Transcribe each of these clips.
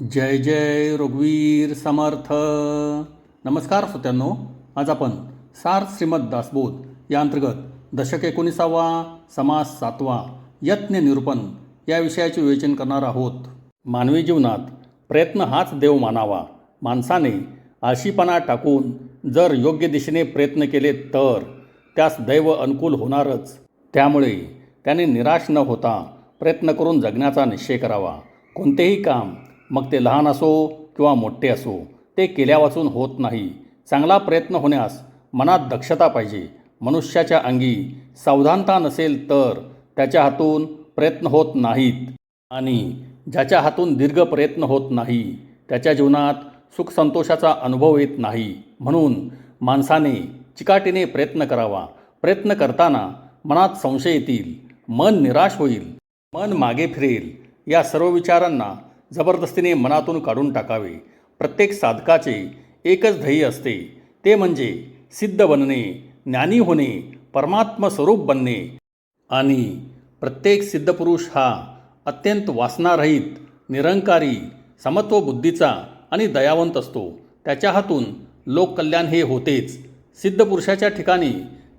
जय जय रघुवीर समर्थ. नमस्कार श्रोत्यांनो आज आपण सार श्रीमद दासबोध या अंतर्गत दशक एकोणीसावा समास सातवा यत्न निरूपण या विषयाचे विवेचन करणार आहोत. मानवी जीवनात प्रयत्न हाच देव मानावा. माणसाने आळशीपणा टाकून जर योग्य दिशेने प्रयत्न केले तर त्यास दैव अनुकूल होणारच. त्यामुळे त्याने निराश न होता प्रयत्न करून जगण्याचा निश्चय करावा. कोणतेही काम मग ते लहान असो किंवा मोठे असो ते केल्यावाचून होत नाही. चांगला प्रयत्न होण्यास मनात दक्षता पाहिजे. मनुष्याच्या अंगी सावधानता नसेल तर त्याच्या हातून प्रयत्न होत नाहीत. आणि ज्याच्या हातून दीर्घ प्रयत्न होत नाही त्याच्या जीवनात सुखसंतोषाचा अनुभव येत नाही. म्हणून माणसाने चिकाटीने प्रयत्न करावा. प्रयत्न करताना मनात संशय येतील मन निराश होईल मन मागे फिरेल. या सर्व विचारांना जबरदस्तीने मनातून काढून टाकावे. प्रत्येक साधकाचे एकच ध्येय असते. ते म्हणजे सिद्ध बनणे ज्ञानी होणे परमात्म स्वरूप बनणे. आणि प्रत्येक सिद्धपुरुष हा अत्यंत वासनारहित निरंकारी समत्व बुद्धीचा आणि दयावंत असतो. त्याच्या हातून लोककल्याण हे होतेच. सिद्धपुरुषाच्या ठिकाणी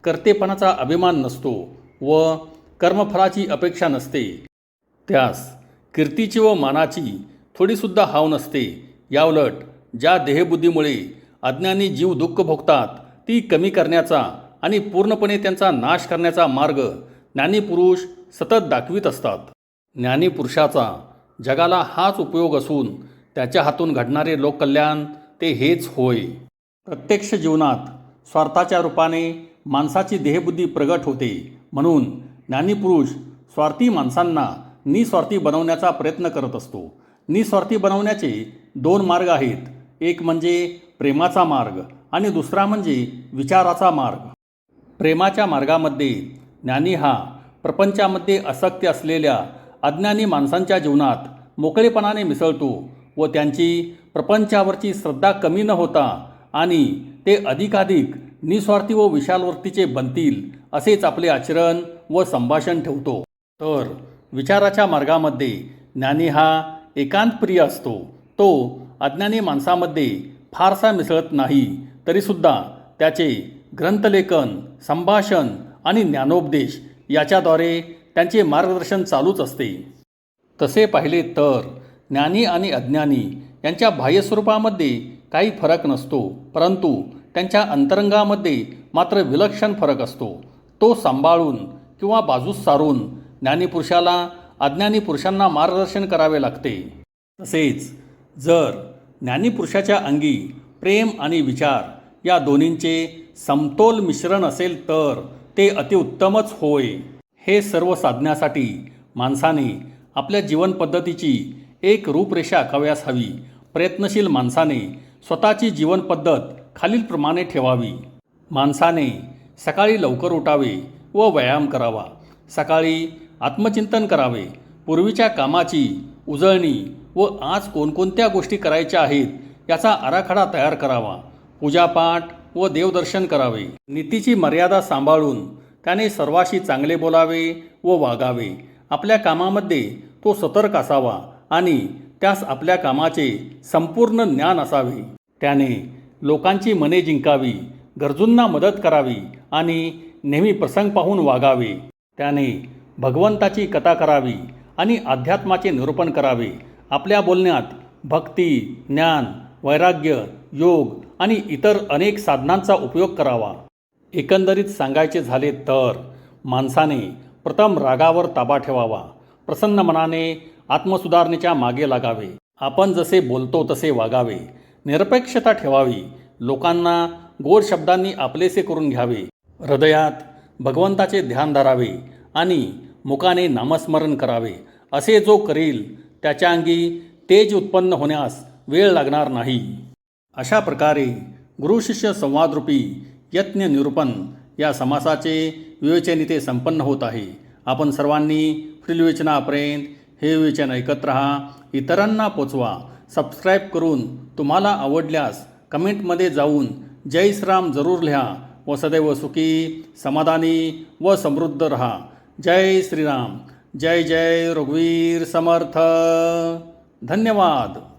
कर्तेपणाचा अभिमान नसतो व कर्मफलाची अपेक्षा नसते. त्यास कीर्तीची व मानाची थोडीसुद्धा हाव नसते. याउलट ज्या देहबुद्धीमुळे अज्ञानी जीव दुःख भोगतात ती कमी करण्याचा आणि पूर्णपणे त्यांचा नाश करण्याचा मार्ग ज्ञानीपुरुष सतत दाखवित असतात. ज्ञानीपुरुषाचा जगाला हाच उपयोग असून त्याच्या हातून घडणारे लोककल्याण ते हेच होय. प्रत्यक्ष जीवनात स्वार्थाच्या रूपाने माणसाची देहबुद्धी प्रगट होते. म्हणून ज्ञानीपुरुष स्वार्थी माणसांना निस्वार्थी बनवण्याचा प्रयत्न करत असतो. निस्वार्थी बनवण्याचे दोन मार्ग आहेत. एक म्हणजे प्रेमाचा मार्ग आणि दुसरा म्हणजे विचाराचा मार्ग. प्रेमाच्या मार्गामध्ये ज्ञानी हा प्रपंचामध्ये असक्त असलेल्या अज्ञानी माणसांच्या जीवनात मोकळेपणाने मिसळतो व त्यांची प्रपंचावरची श्रद्धा कमी न होता आणि ते अधिकाधिक निस्वार्थी व विशालवर्तीचे बनतील असेच आपले आचरण व संभाषण ठेवतो. तर विचाराच्या मार्गामध्ये ज्ञानी हा एकांतप्रिय असतो. तो अज्ञानी माणसामध्ये फारसा मिसळत नाही तरीसुद्धा त्याचे ग्रंथलेखन संभाषण आणि ज्ञानोपदेश याच्याद्वारे त्यांचे मार्गदर्शन चालूच असते. तसे पाहिले तर ज्ञानी आणि अज्ञानी यांच्या बाह्यस्वरूपामध्ये काही फरक नसतो परंतु त्यांच्या अंतरंगामध्ये मात्र विलक्षण फरक असतो. तो सांभाळून किंवा बाजूस सारून ज्ञानीपुरुषाला अज्ञानी पुरुषांना मार्गदर्शन करावे लागते. तसेच जर ज्ञानीपुरुषाच्या अंगी प्रेम आणि विचार या दोन्हींचे समतोल मिश्रण असेल तर ते अतिउत्तमच होय. हे सर्व साधण्यासाठी माणसाने आपल्या जीवनपद्धतीची एक रूपरेषा आखाव्यास हवी. प्रयत्नशील माणसाने स्वतःची जीवनपद्धत खालीलप्रमाणे ठेवावी. माणसाने सकाळी लवकर उठावे व व्यायाम करावा. सकाळी आत्मचिंतन करावे. पूर्वीच्या कामाची उजळणी व आज कोणकोणत्या गोष्टी करायच्या आहेत याचा आराखडा तयार करावा. पूजापाठ व देवदर्शन करावे. नीतीची मर्यादा सांभाळून त्याने सर्वाशी चांगले बोलावे व वागावे. आपल्या कामामध्ये तो सतर्क असावा आणि त्यास आपल्या कामाचे संपूर्ण ज्ञान असावे. त्याने लोकांची मने जिंकावी गरजूंना मदत करावी आणि नेहमी प्रसंग पाहून वागावे. त्याने भगवंताची कथा करावी आणि अध्यात्माचे निरूपण करावे. आपल्या बोलण्यात भक्ती ज्ञान वैराग्य योग आणि इतर अनेक साधनांचा उपयोग करावा. एकंदरीत सांगायचे झाले तर माणसाने प्रथम रागावर ताबा ठेवावा. प्रसन्न मनाने आत्मसुधारणेच्या मागे लागावे. आपण जसे बोलतो तसे वागावे. निरपेक्षता ठेवावी. लोकांना गोड शब्दांनी आपलेसे करून घ्यावे. हृदयात भगवंताचे ध्यान धरावे आणि मुखाने नामस्मरण करावे. असे जो करील त्याच्या अंगी तेज उत्पन्न होण्यास वेळ लागणार नाही. अशा प्रकारे गुरुशिष्य संवादरूपी यत्न निरूपण या समासाचे विवेचनिते संपन्न होत आहे. आपण सर्वांनी पुढील विवेचनापर्यंत हे विवेचन ऐकत राहा. इतरांना पोचवा. सबस्क्राईब करून तुम्हाला आवडल्यास कमेंटमध्ये जाऊन जय श्राम जरूर लिहा. व सदैव सुखी समाधानी व समृद्ध रहा. जय श्रीराम जय जय रघुवीर समर्थ। धन्यवाद।